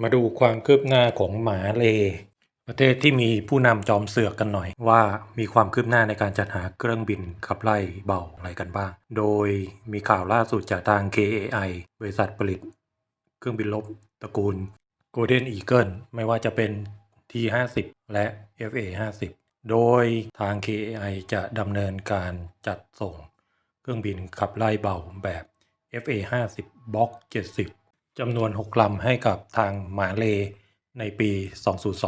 มาดูความคืบหน้าของหมาเล ประเทศที่มีผู้นำจอมเสือกกันหน่อย ว่ามีความคืบหน้าในการจัดหาเครื่องบินขับไล่เบาอะไรกันบ้าง โดยมีข่าวล่าสุดจากทาง KAI บริษัทผลิต เครื่องบินรบตระกูล Golden Eagle ไม่ว่าจะเป็น T50 และ FA50 โดยทาง KAI จะดำเนินการจัดส่ง เครื่องบินขับไล่เบาแบบ FA50 Block 70 จำนวน 6 ลำให้กับทางมาเลในปี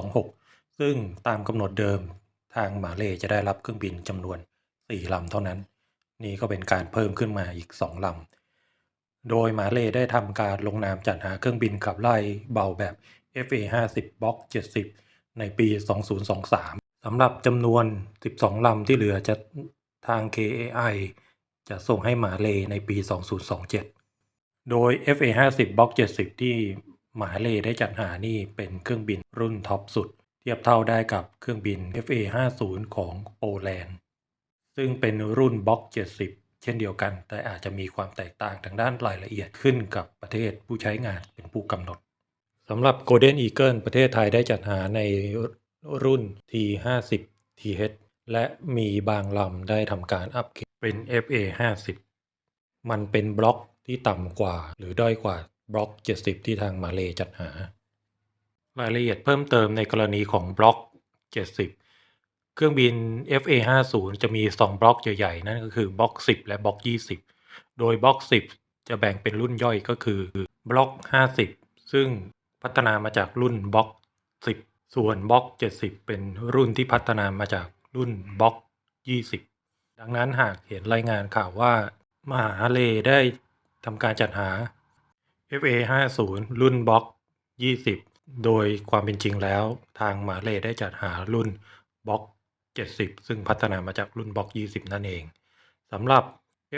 2026 ซึ่งตามกำหนดเดิมทางมาเลจะได้รับเครื่องบินจำนวน 4 ลำเท่านั้น นี่ก็เป็นการเพิ่มขึ้นมาอีก 2 ลำ โดยมาเลได้ทำการลงนามจัดหาเครื่องบินขับไล่เบาแบบ FA50 Block 70 ในปี 2023 สำหรับจำนวน 12 ลำที่เหลือจะทาง KAI จะส่งให้มาเลในปี 2027 โดย FA50 Block 70 ที่หมาเลได้จัดหานี่เป็นเครื่องบินรุ่นท็อปสุด เทียบเท่าได้กับเครื่องบิน FA50 ของโปแลนด์ ซึ่งเป็นรุ่นบล็อก70 เช่นเดียวกัน แต่อาจจะมีความแตกต่างทางด้านรายละเอียดขึ้นกับประเทศผู้ใช้งานเป็นผู้กำหนดสำหรับ Golden Eagle ประเทศไทยได้จัดหาในรุ่น T50 TH และมีบางลำได้ทำการอัปเกรดเป็น FA50 มันเป็นบล็อก ที่ต่ำกว่าหรือด้อยกว่าบล็อก 70 ที่ทางมาเลจัดหา รายละเอียดเพิ่มเติมในกรณีของบล็อก 70 เครื่องบิน FA50 จะมี 2 บล็อกใหญ่ๆ นั่นก็คือบล็อก 10 และบล็อก 20 โดยบล็อก 10 จะแบ่งเป็นรุ่นย่อยก็คือบล็อก 50 ซึ่งพัฒนามาจากรุ่นบล็อก 10 ส่วนบล็อก 70 เป็นรุ่นที่พัฒนามาจากรุ่นบล็อก 20 ดังนั้นหากเห็นรายงานข่าวว่า มหาเลได้ ทำการจัดหา FA50 รุ่นบล็อก20 โดยความเป็นจริงแล้ว ทางหมาเลได้จัดหารุ่นบล็อก70 ซึ่งพัฒนามาจากรุ่นบล็อก20 นั่นเองสำหรับ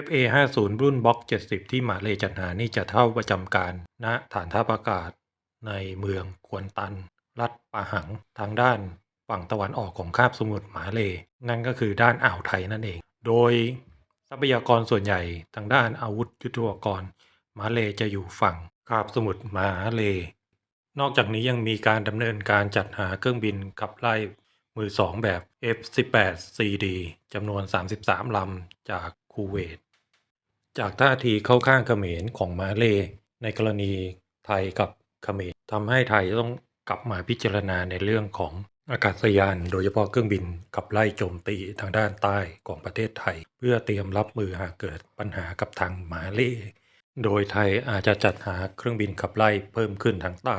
FA50 รุ่นบล็อก70 ที่หมาเลจัดหานี่จะเท่าประจำการณฐานทัพอากาศในเมืองควนตัน รัฐปาหังทางด้านฝั่งตะวันออกของคาบสมุทรหมาเล นั่นก็คือด้านอ่าวไทยนั่นเอง โดย ทรัพยากรส่วนใหญ่ทางด้านอาวุธยุทโธปกรณ์มาเลจะอยู่ฝั่งคาบสมุทรมาเล นอกจากนี้ยังมีการดำเนินการจัดหาเครื่องบินขับไล่มือสองแบบ F-18CD จำนวน 33 ลำจากคูเวต จากท่าทีเข้าข้างเขมรของมาเล ในกรณีไทยกับเขมรทำให้ไทยต้องกลับมาพิจารณาในเรื่องของ อากาศยานโดยเฉพาะเครื่องบินขับไล่โจมตีทางด้านใต้ของประเทศไทย เพื่อเตรียมรับมือหากเกิดปัญหากับทางมาเลโดยไทยอาจจะจัดหาเครื่องบินขับไล่เพิ่มขึ้นทางใต้